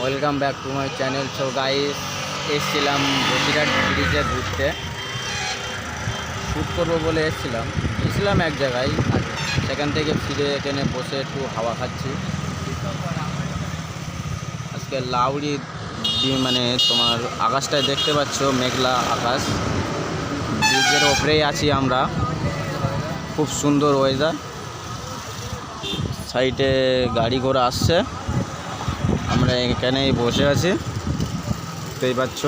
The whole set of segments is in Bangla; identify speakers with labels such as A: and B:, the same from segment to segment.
A: Welcome back to my channel. So guys এসছিলাম বসিরহাট ব্রিজে ঘুরতে। শ্যুট করব বলে এসছিলাম। এসছিলাম এক জায়গায় সেখান থেকে ফিরে এখানে বসে একটু হাওয়া খাচ্ছি। আজকে লাউড়ি মানে তোমার আকাশটায় দেখতে পাচ্ছ, মেঘলা আকাশ। ব্রিজের ওপরেই আছি আমরা। খুব সুন্দর ওয়েদার সাইডে গাড়ি ঘোড়া আসছে। আমরা এখানেই বসে আছি। দেখতেই পাচ্ছ।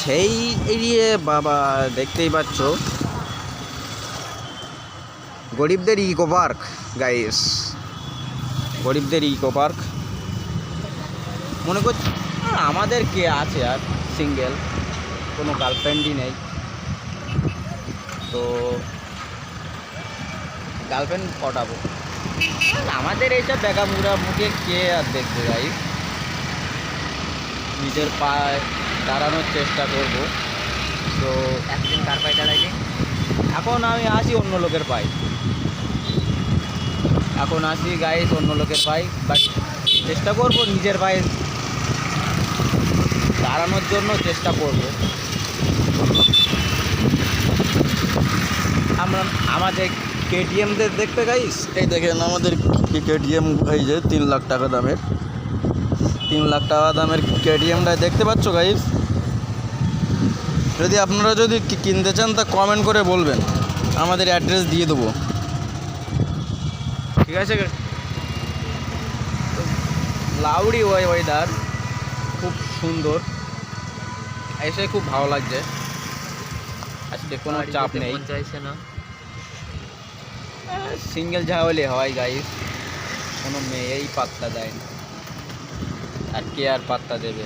A: সেই এরিয়ে বাবা, দেখতেই পাচ্ছ। গরিবদের ইকো পার্ক গাইস গরিবদের ইকো পার্ক মনে করছি আমাদের কে আছে আর সিঙ্গেল কোনো গার্লফ্রেন্ডই নেই। তো গার্লফ্রেন্ড পটাবো। আমাদের এইসব বেকা মুড়া মুখে কে আর দেখতে যাই নিজের পায়ে দাঁড়ানোর চেষ্টা করব। তো
B: একদিন কার পায়ে দাঁড়াইলি।
A: এখন আমি আসি অন্য লোকের পাই এখন আসি গাইস অন্য লোকের পাই বাট চেষ্টা করব নিজের পায়ে দাঁড়ানোর জন্য চেষ্টা করব। আমরা, আমাদের কেটিএমদের দেখতে গাইস এই দেখেন আমাদের কেটিএম এই যে তিন লাখ টাকা দামের। তিন লাখ টাকা দামের কেটিএমটা দেখতে পাচ্ছ গাইস যদি আপনারা যদি কি- কিনতে চান তা কমেন্ট করে বলবেন। আমাদের অ্যাড্রেস দিয়ে দেবো। ঠিক আছে লাউডি ওই ওয়েদার খুব সুন্দর। এসে খুব ভালো লাগছে। আজকে কোনো চাপ নেই।
B: চাইছে না।
A: সিঙ্গেল ঝাওয়ালে হয় গাইস কোনো মেয়েই পাত্তা দেয় না। আর কে আর পাত্তা দেবে?